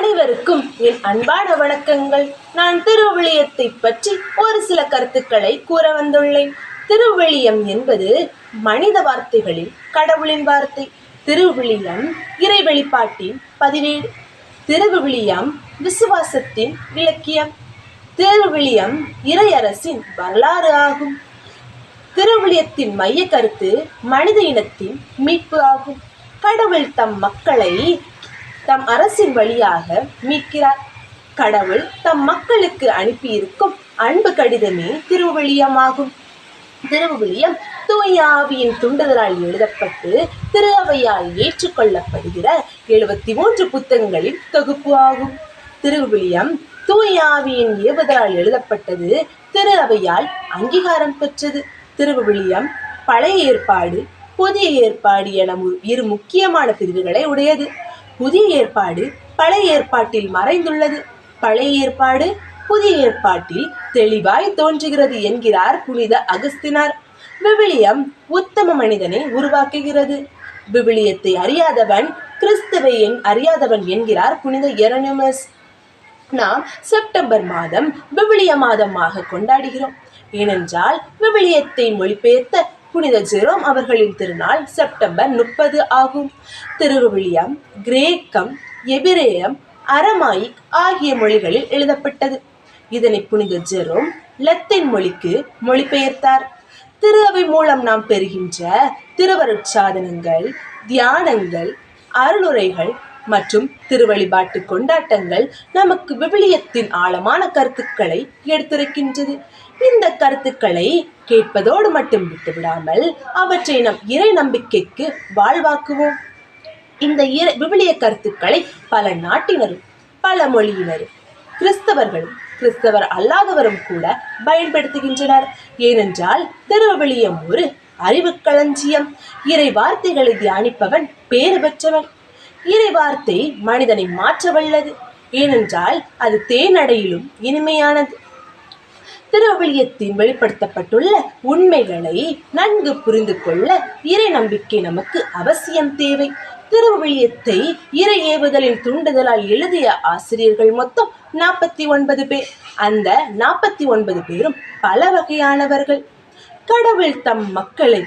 அனைவருக்கும் என் அன்பான வணக்கங்கள். நான் திருவிழியத்தை பற்றி ஒரு சில கருத்துக்களை கூற வந்துள்ளேன். திருவிழியம் என்பது மனித வார்த்தைகளில் கடவுளின் வார்த்தை. திருவிழியம் இறை வெளிப்பாட்டின் பதிவேடு. திருவிழியம் விசுவாசத்தின் இலக்கியம். திருவிழியம் இறையரசின் வரலாறு ஆகும். திருவிழியத்தின் மைய கருத்து மனித இனத்தின் மீட்பு ஆகும். கடவுள் தம் மக்களை தம் அரசின் வழியாக மீட்கிறார். கடவுள் தம் மக்களுக்கு அனுப்பியிருக்கும் அன்பு கடிதமே திருவிழியமாகும் திருவிழியம் தூய ஆவியின் துண்டுதலால் எழுதப்பட்டு திரு அவையால் ஏற்றுக்கொள்ளப்படுகிற எழுபத்தி மூன்று புத்தகங்களின் தொகுப்பு ஆகும். திருவிழியம் தூயாவியின் ஏவுதலால் எழுதப்பட்டது திரு அவையால் அங்கீகாரம் பெற்றது. திருவிழியம் பழைய ஏற்பாடு புதிய ஏற்பாடு என இரு முக்கியமான பிரிவுகளை உடையது. புதிய ஏற்பாடு பழைய ஏற்பாட்டில் மறைந்துள்ளது. பழைய ஏற்பாடு புதிய ஏற்பாட்டில் தெளிவாய் தோன்றுகிறது என்கிறார் புனித அகஸ்தினார். விவிலியம் உத்தம மனிதனை உருவாக்குகிறது. விவிலியத்தை அறியாதவன் கிறிஸ்துவை அறியாதவன் என்கிறார் புனித எரனிமஸ் நாம் செப்டம்பர் மாதம் விவிலிய மாதமாக கொண்டாடுகிறோம். ஏனென்றால் விவிலியத்தை மொழிபெயர்த்த புனித ஜெரோம் அவர்களின் திருநாள் செப்டம்பர் முப்பது ஆகும். திருவிவிலியம் கிரேக்கம் எபிரேயம் அரமாயிக் ஆகிய மொழிகளில் எழுதப்பட்டது. இதனை புனித ஜெரோம் லத்தீன் மொழிக்கு மொழிபெயர்த்தார். திரு அவை மூலம் நாம் பெறுகின்ற திருவருட்சாதனங்கள் தியானங்கள் அருளுரைகள் மற்றும் திருவழிபாட்டு கொண்டாட்டங்கள் நமக்கு விவிலியத்தின் ஆழமான கருத்துக்களை எடுத்துரைக்கின்றது. இந்த கருத்துக்களை கேட்பதோடு மட்டும் விட்டுவிடாமல் அவற்றை நம் இறை நம்பிக்கைக்கு வாழ்வாக்குவோம். இந்த இர விவிலிய கருத்துக்களை பல நாட்டினரும் பல மொழியினரும் கிறிஸ்தவர்களும் கிறிஸ்தவர் அல்லாதவரும் கூட பயன்படுத்துகின்றனர். ஏனென்றால் திருவிவிலியம் ஒரு அறிவு களஞ்சியம் இறை வார்த்தைகளை தியானிப்பவன் பேறு பெற்றவன். இறை வார்த்தை மனிதனை மாற்ற வல்லது ஏனென்றால் அது தேனடையிலும் இனிமையானது. திருவிழியத்தில் வெளிப்படுத்தப்பட்டுள்ள உண்மைகளை நன்கு புரிந்து கொள்ள இறை நம்பிக்கை நமக்கு அவசியம் தேவை. திருவிழியத்தை இறை ஏவுதலின் தூண்டுதலால் எழுதிய ஆசிரியர்கள் மொத்தம் நாற்பத்தி ஒன்பது பேர். அந்த நாற்பத்தி ஒன்பது பேரும் பல வகையானவர்கள். கடவுள் தம் மக்களை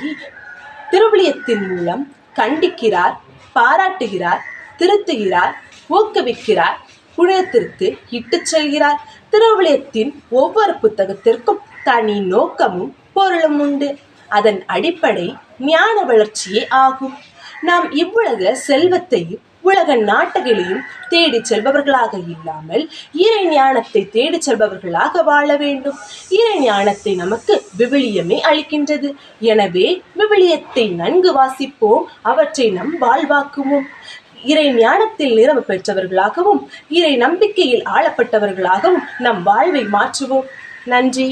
திருவிழியத்தின் மூலம் கண்டிக்கிறார். பாராட்டுகிறார் திருத்துகிறார் ஊக்குவிக்கிறார் புனிதத்திற்கு இட்டுச் செல்கிறார். திருவிழியத்தின் ஒவ்வொரு புத்தகத்திற்கும் தனி நோக்கமும் பொருளும் உண்டு. அதன் அடிப்படை ஞான வளர்ச்சியே ஆகும். நாம் இவ்வுலக செல்வத்தையும் உலக நாட்டுகளையும் தேடிச் செல்பவர்களாக இல்லாமல் இறை ஞானத்தை தேடிச் செல்பவர்களாக வாழ வேண்டும். இறை ஞானத்தை நமக்கு விவிலியமே அளிக்கின்றது. எனவே விவிலியத்தை நன்கு வாசிப்போம் அவற்றை நம் வாழ்வாக்குவோம். இறை ஞானத்தில் நிறைவு பெற்றவர்களாகவும் இறை நம்பிக்கையில் ஆளப்பட்டவர்களாகவும் நம் வாழ்வை மாற்றுவோம். நன்றி.